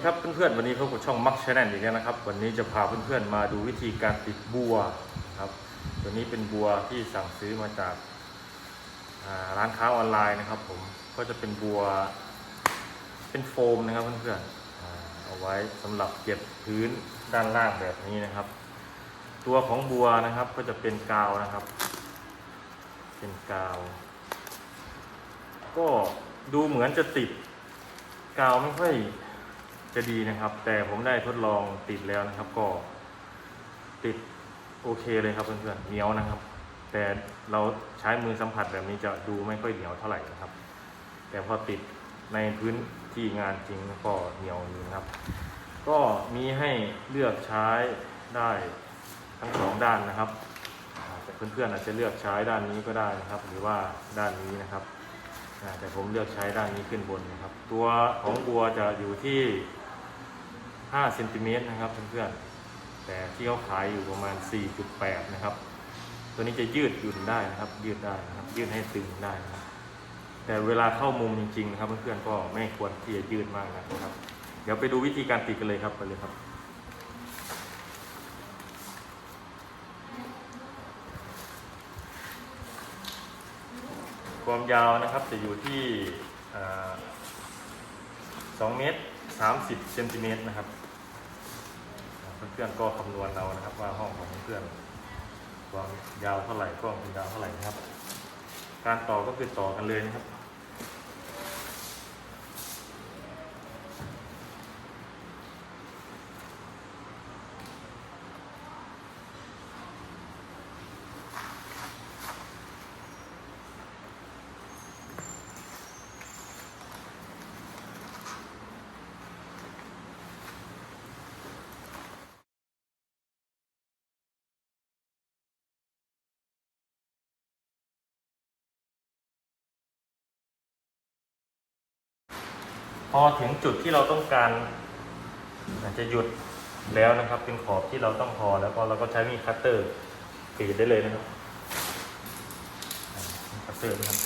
ดีครับเพื่อนๆวันนี้พบกับช่องมักชแนลอีกแล้วนะครับ วันนี้จะพาเพื่อนๆมาดูวิธีการติดบัวครับตัวนี้เป็นบัวที่สั่งซื้อมาจาการ้านค้าออนไลน์นะครับ ผมก็จะเป็นบัว เป็นโฟมนะครับเพื่อนๆเอาไว้สำหรับเก็บพื้นด้านล่างแบบนี้นะครับ ตัวของบัวนะครับก็จะเป็นกาวนะครับ เป็นกาว ก็ดูเหมือนจะติดกาวไม่ค่อย จะดีนะครับ แต่ผมได้ทดลองติดแล้วนะครับ ก็ติดโอเคเลยครับเพื่อนๆเหนียวนะครับ แต่เราใช้มือสัมผัสแบบนี้จะดูไม่ค่อยเหนียวเท่าไหร่นะครับ แต่พอติดในพื้นที่งานจริงก็เหนียวอยู่นะครับ ก็มีให้เลือกใช้ได้ทั้งสองด้านนะครับแต่เพื่อนๆอาจจะเลือกใช้ด้านนี้ก็ได้นะครับ หรือว่าด้านนี้นะครับแต่ผมเลือกใช้ด้านนี้ขึ้นบนนะครับ ตัวของบัวจะอยู่ที่ 5เซนติเมตรนะครับเพื่อนๆแต่ที่เขาขายอยู่ประมาณ 4.8 นะครับ ตัวนี้จะยืดหยุ่นได้นะครับ ยืดได้นะครับ ยืดให้ตึงได้นะครับแต่เวลาเข้ามุมจริงๆนะครับเพื่อนๆก็ไม่ควรที่จะยืดมากนะครับ เดี๋ยวไปดูวิธีการติดกันเลยครับไปเลยครับความยาวนะครับจะอยู่ที่อ่า2เมตร30เซนติเมตรนะครับ เพื่อนก็คำนวณเอานะครับ ว่าห้องของเพื่อนความยาวเท่าไหร่กว้างยาวเท่าไหร่นะครับ การต่อก็คือต่อกันเลยนะครับ พอถึงจุดที่เราต้องการอาจจะหยุดแล้วนะครับ เป็นขอบที่เราต้องพอแล้วก็เราก็ใช้มีดคัตเตอร์กรีดได้เลยนะครับคัตเตอร์นะครับ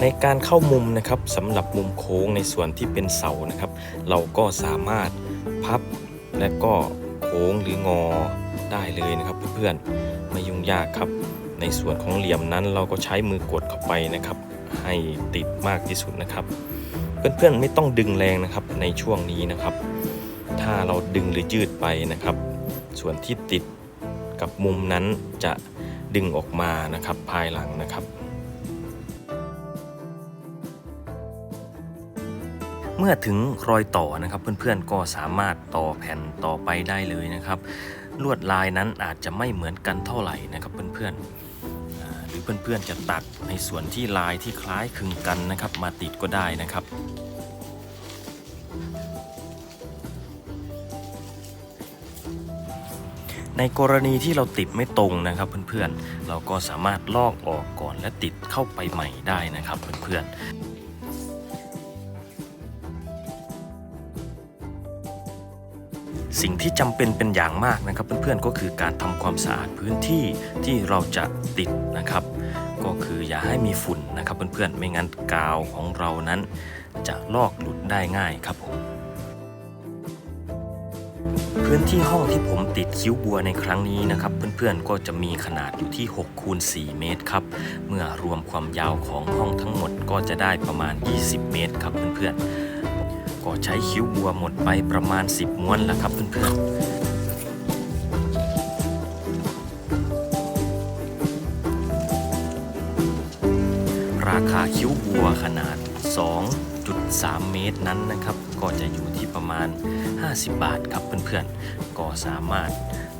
ในการเข้ามุมนะครับสำหรับมุมโค้งในส่วนที่เป็นเสานะครับ เราก็สามารถพับและก็โค้งหรืองอได้เลยนะครับ เพื่อนๆไม่ยุ่งยากครับ ในส่วนของเหลี่ยมนั้นเราก็ใช้มือกดเข้าไปนะครับ ให้ติดมากที่สุดนะครับ เพื่อนๆไม่ต้องดึงแรงนะครับในช่วงนี้นะครับ ถ้าเราดึงหรือยืดไปนะครับ ส่วนที่ติดกับมุมนั้นจะดึงออกมานะครับภายหลังนะครับ เมื่อถึงรอยต่อนะครับเพื่อนๆก็สามารถต่อแผ่นต่อไปได้เลยนะครับ ลวดลายนั้นอาจจะไม่เหมือนกันเท่าไหร่นะครับเพื่อนๆหรือเพื่อนๆจะตัดในส่วนที่ลายที่คล้ายคลึงกันนะครับมาติดก็ได้นะครับในกรณีที่เราติดไม่ตรงนะครับเพื่อนๆ เราก็สามารถลอกออกก่อนและติดเข้าไปใหม่ได้นะครับเพื่อนๆ สิ่งที่จำเป็นเป็นอย่างมากนะครับ เพื่อนๆก็คือการทำความสะอาดพื้นที่ที่เราจะติดนะครับ ก็คืออย่าให้มีฝุ่นนะครับเพื่อนๆไม่งั้นกาวของเรานั้นจะลอกหลุดได้ง่ายครับผมพื้นที่ห้องที่ผมติดคิ้วบัวในครั้งนี้นะครับ เพื่อนๆก็จะมีขนาดอยู่ที่6คูณ4เมตรครับ เมื่อรวมความยาวของห้องทั้งหมดก็จะได้ประมาณ 20 เมตรครับเพื่อนๆ ก็ใช้คิ้วบัวหมดไปประมาณ 10 ม้วนแล้วครับเพื่อนๆราคาคิ้วบัวขนาด 2.3 เมตรนั้นนะครับ ก็จะอยู่ที่ประมาณ 50 บาทครับเพื่อนๆ ก็สามารถ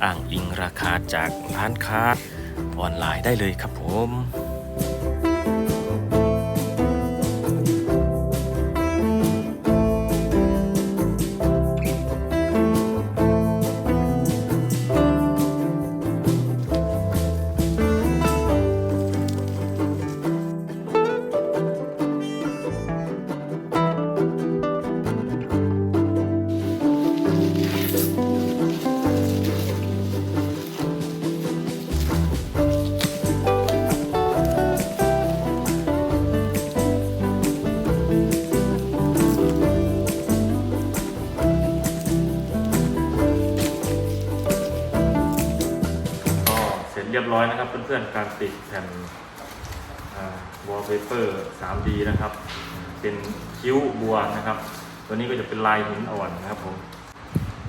อ้างอิงราคาจากร้านค้าออนไลน์ได้เลยครับผม เรียบร้อยนะครับ เพื่อนๆการติดแผ่นวอลเปเปอร์ 3D นะครับ เป็นคิ้วบัวนะครับ ตัวนี้ก็จะเป็นลายหินอ่อนนะครับผม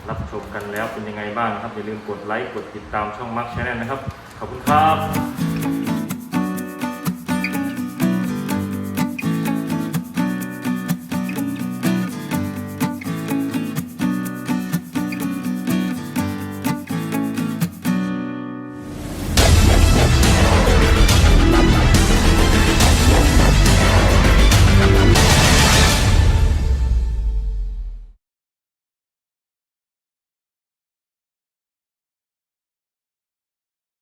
รับชมกันแล้วเป็นยังไงบ้างนะครับ อย่าลืมกดไลค์กดติดตามช่องมาร์คช n แนลนะครับ ขอบคุณครับ